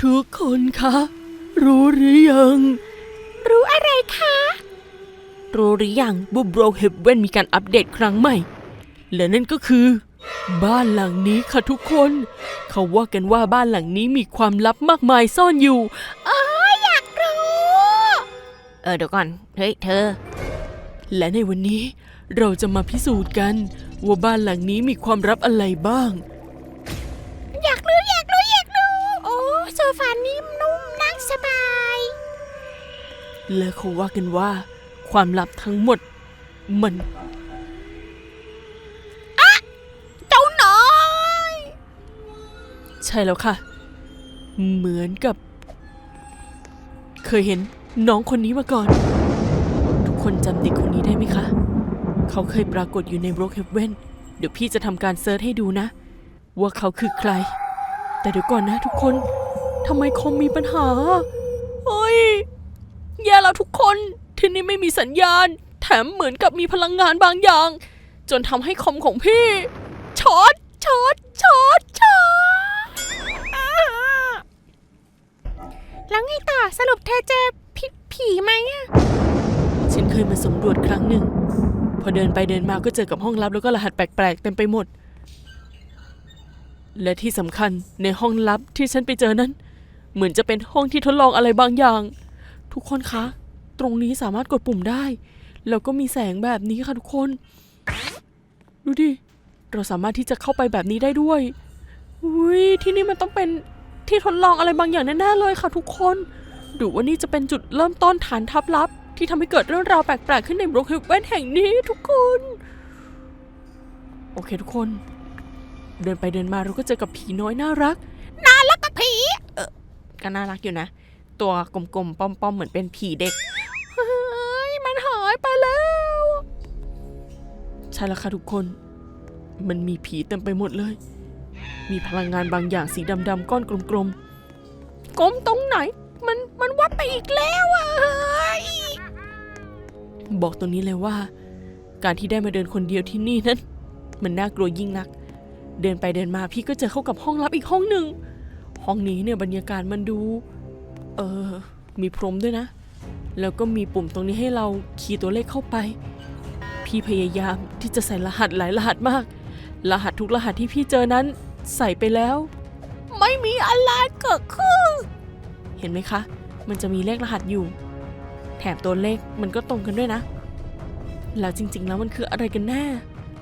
ทุกคนคะ รู้หรือยัง รู้อะไรคะ รู้หรือยังบุบโรเฮเวนมีการอัปเดตครั้งใหม่ และนั่นก็คือ บ้านหลังนี้ค่ะทุกคน เขาว่ากันว่าบ้านหลังนี้มีความลับมากมายซ่อนอยู่เอออยากรู้ เออเดี๋ยวก่อน เฮ้ยเธอ และในวันนี้เราจะมาพิสูจน์กันว่าบ้านหลังนี้มีความลับอะไรบ้าง และเขาว่ากันว่า ความลับทั้งหมดมันเจ้าน้อย ใช่แล้วค่ะ เหมือนกับ เคยเห็นน้องคนนี้มาก่อน ทุกคนจำเด็กคนนี้ได้ไหมคะ เขาเคยปรากฏอยู่ในบล็อกเฮเวนเดี๋ยวพี่จะทำการเซิร์ชให้ดูนะ ว่าเขาคือใคร แต่เดี๋ยวก่อนนะทุกคนทำไมคอมมีปัญหาเฮ้ยแย่แล้วทุกคน ที่นี่ไม่มีสัญญาณ แถมเหมือนกับมีพลังงานบางอย่าง จนทำให้คอมของพี่ช็อตช็อตช็อตช็อตแล้วไงต่อสรุปเธอเจอผีผีไหมอะฉันเคยมาสำรวจครั้งหนึ่ง พอเดินไปเดินมาก็เจอกับห้องลับแล้วก็รหัสแปลกๆเต็มไปหมด และที่สำคัญในห้องลับที่ฉันไปเจอนั้น เหมือนจะเป็นห้องที่ทดลองอะไรบางอย่าง ทุกคนคะ ตรงนี้สามารถกดปุ่มได้ แล้วก็มีแสงแบบนี้ค่ะทุกคน ดูดิ เราสามารถที่จะเข้าไปแบบนี้ได้ด้วย อุ้ยที่นี่มันต้องเป็นที่ทดลองอะไรบางอย่างแน่ๆเลยค่ะทุกคน ดูว่านี่จะเป็นจุดเริ่มต้นฐานทัพลับ ที่ทำให้เกิดเรื่องราวแปลกๆขึ้นในบล็อกเฮเวนแห่งนี้ทุกคน โอเคทุกคน เดินไปเดินมาเราก็เจอกับผีน้อยน่ารัก น่ารักกับผีก็น่ารักอยู่นะ ตัวกลมๆ ป้อมๆ เหมือนเป็นผีเด็ก เฮ้ย มันหายไปแล้ว ใช่แล้วค่ะทุกคน มันมีผีเต็มไปหมดเลย มีพลังงานบางอย่างสีดำๆก้อนกลมๆ กลมตรงไหน มัน มันวัดไปอีกแล้วอะเฮ้ย บอกตรงนี้เลยว่า การที่ได้มาเดินคนเดียวที่นี่นั้น มันน่ากลัวยิ่งนัก เดินไปเดินมาพี่ก็เจอเข้ากับห้องลับอีกห้องหนึ่ง ห้องนี้เนี่ยบรรยากาศมันดู เออ มีพรมด้วยนะ แล้วก็มีปุ่มตรงนี้ให้เราคีย์ตัวเลขเข้าไป พี่พยายามที่จะใส่รหัสหลายรหัสมาก รหัสทุกรหัสที่พี่เจอนั้นใส่ไปแล้ว ไม่มีอะไรเกิดขึ้น เห็นไหมคะ มันจะมีเลขรหัสอยู่ แถมตัวเลขมันก็ตรงกันด้วยนะ แล้วจริง ๆ แล้วมันคืออะไรกันแน่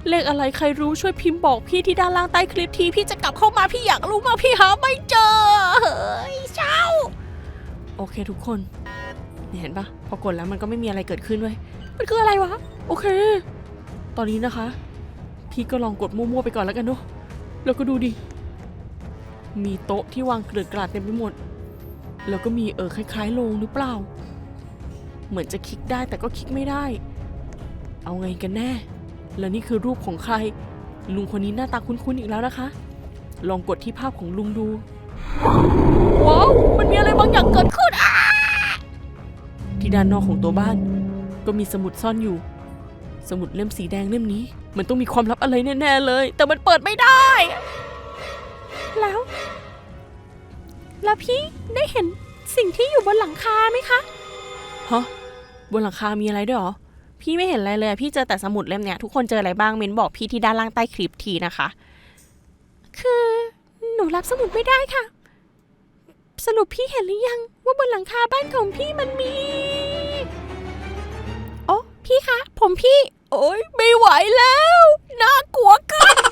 เลขอะไรใครรู้ช่วยพิมพ์บอกพี่ที่ด้านล่างใต้คลิปที พี่จะกลับเข้ามาพี่อยากรู้มากพี่หาไม่เจอเฮ้ยเจ้า โอเคทุกคนเห็นปะพอกดแล้วมันก็ไม่มีอะไรเกิดขึ้นเว้ยมันคืออะไรวะ โอเค ตอนนี้นะคะ พี่ก็ลองกดมั่วๆไปก่อนแล้วกันเนาะแล้วก็ดูดิ มีโต๊ะที่วางเกลื่อนกลาดเต็มไปหมด แล้วก็มีเออคล้ายๆโรงหรือเปล่า เหมือนจะคลิกได้แต่ก็คลิกไม่ได้ เอาไงกันแน่ แล้วนี่คือรูปของใคร ลุงคนนี้หน้าตาคุ้นๆอีกแล้วนะคะ ลองกดที่ภาพของลุงดู ว้าว มันมีอะไรบางอย่างเกิดขึ้นอะที่ด้านนอกของตัวบ้าน ก็มีสมุดซ่อนอยู่ สมุดเล่มสีแดงเล่มนี้ มันต้องมีความลับอะไรแน่ๆเลย แต่มันเปิดไม่ได้ แล้ว แล้วพี่ได้เห็นสิ่งที่อยู่บนหลังคาไหมคะฮะบนหลังคามีอะไรด้วยเหรอ พี่ไม่เห็นอะไรเลยอะพี่เจอแต่สมุดเล่มเนี้ยทุกคนเจออะไรบ้างเมนบอกพี่ที่ด้านล่างใต้คลิปทีนะคะ คือหนูรับสมุดไม่ได้ค่ะ สรุปพี่เห็นหรือยังว่าบนหลังคาบ้านของพี่มันมี โอ้พี่คะ ผมพี่ โอ้ยไม่ไหวแล้ว น่ากลัวเกิน